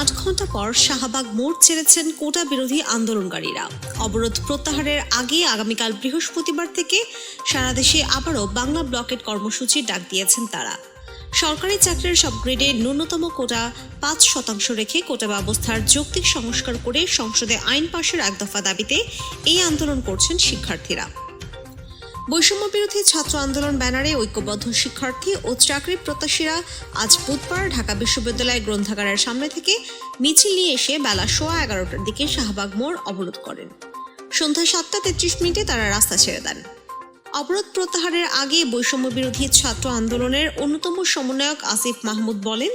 আট ঘণ্টা পর শাহবাগ মোড় ছেড়েছেন কোটা বিরোধী আন্দোলনকারীরা। অবরোধ প্রত্যাহারের আগে আগামীকাল বৃহস্পতিবার থেকে সারা দেশে আবারও বাংলা ব্লকেট কর্মসূচি ডাক দিয়েছেন তারা। সরকারি চাকরির সব গ্রেডে ন্যূনতম কোটা পাঁচ শতাংশ রেখে কোটা ব্যবস্থার যৌক্তিক সংস্কার করে সংসদে আইন পাশের এক দফা দাবিতে এই আন্দোলন করছেন শিক্ষার্থীরা। বৈষম্য বিরোধী ছাত্র আন্দোলন ব্যানারে ঐক্যবদ্ধ শিক্ষার্থী ও চাকরি প্রত্যাশীরা আজ বুধবার ঢাকা বিশ্ববিদ্যালয় গ্রন্থাগারের সামনে থেকে মিছিল নিয়ে এসে বেলা সোয়া এগারোটার দিকে শাহবাগ মোড় অবরোধ করেন। সন্ধ্যা সাতটা তেত্রিশ মিনিটে তারা রাস্তা ছেড়ে দেন। অবরোধ প্রত্যাহারের আগে বৈষম্য বিরোধী ছাত্র আন্দোলনের অন্যতম সমন্বয়ক আসিফ মাহমুদ বলেন,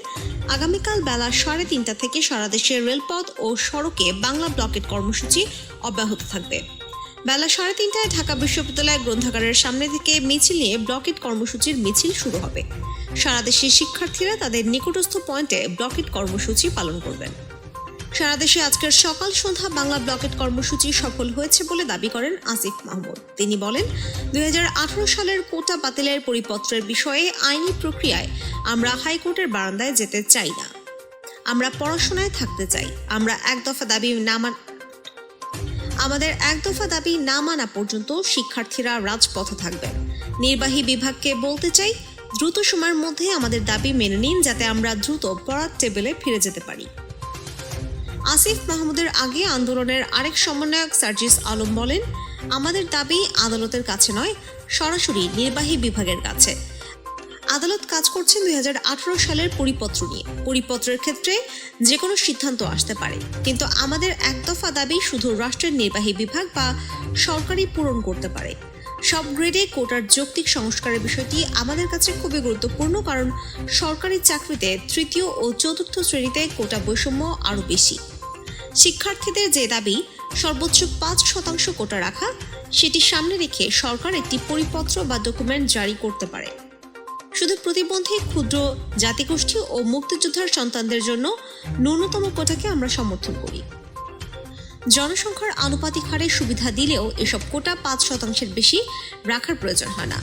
আগামীকাল বেলা সাড়ে তিনটা থেকে সারা দেশের রেলপথ ও সড়কে বাংলা ব্লকেট কর্মসূচি অব্যাহত থাকবে। বেলা সাড়ে তিনটায় ঢাকা বিশ্ববিদ্যালয় গ্রন্থাগারের সামনে থেকে মিছিল নিয়ে ব্লকেট কর্মসূচির মিছিল শুরু হবে। সারা দেশের শিক্ষার্থীরা তাদের নিকটস্থ পয়েন্টে ব্লকেট কর্মসূচি পালন করবেন। সারা দেশে আজকের সকাল সন্ধ্যা বাংলা ব্লকেট কর্মসূচি সফল হয়েছে বলে দাবি করেন আসিফ মাহমুদ। তিনি বলেন, দুই হাজার আঠারো সালের কোটা বাতিলের পরিপত্রের বিষয়ে আইনি প্রক্রিয়ায় আমরা হাইকোর্টের বারান্দায় যেতে চাই না। আমরা পড়াশোনায় থাকতে চাই। আমরা এক দফা দাবি না আমাদের এক দফা দাবি না মানা পর্যন্ত শিক্ষার্থীরা রাজপথে থাকবেন নির্বাহী বিভাগকে বলতে চাই, দ্রুত সময়ের মধ্যে আমাদের দাবি মেনে নিন যাতে আমরা দ্রুত পড়ার টেবিলে ফিরে যেতে পারি। আসিফ মাহমুদের আগে আন্দোলনের আরেক সমন্বয়ক সার্জিস আলম বলেন, আমাদের দাবি আদালতের কাছে নয়, সরাসরি নির্বাহী বিভাগের কাছে। আদালত কাজ করছেন দুই হাজার আঠারো সালের পরিপত্র নিয়ে। পরিপত্রের ক্ষেত্রে যে কোনো সিদ্ধান্ত আসতে পারে। কিন্তু আমাদের একদফা দাবি শুধু রাষ্ট্রের নির্বাহী বিভাগ বা সরকারই পূরণ করতে পারে। সব গ্রেডে কোটার যৌক্তিক সংস্কারের বিষয়টি আমাদের কাছে খুবই গুরুত্বপূর্ণ কারণ সরকারি চাকরিতে তৃতীয় ও চতুর্থ শ্রেণীতে কোটা বৈষম্য আরও বেশি। শিক্ষার্থীদের যে দাবি, সর্বোচ্চ পাঁচ শতাংশ কোটা রাখা, সেটি সামনে রেখে সরকার একটি পরিপত্র বা ডকুমেন্ট জারি করতে পারে। শুধু প্রতিবন্ধী, ক্ষুদ্র জাতিগোষ্ঠী ও মুক্তিযোদ্ধার সন্তানদের জন্য ন্যূনতম কোটাকে আমরা সমর্থন করি। জনসংখ্যার আনুপাতিক হারে সুবিধা দিলেও এসব কোটা পাঁচ শতাংশের বেশি রাখার প্রয়োজন হয় না।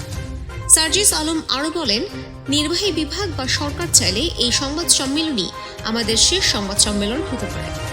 সার্জিস আলম আরও বলেন, নির্বাহী বিভাগ বা সরকার চাইলে এই সংবাদ সম্মেলনই আমাদের শেষ সংবাদ সম্মেলন হতে পারে।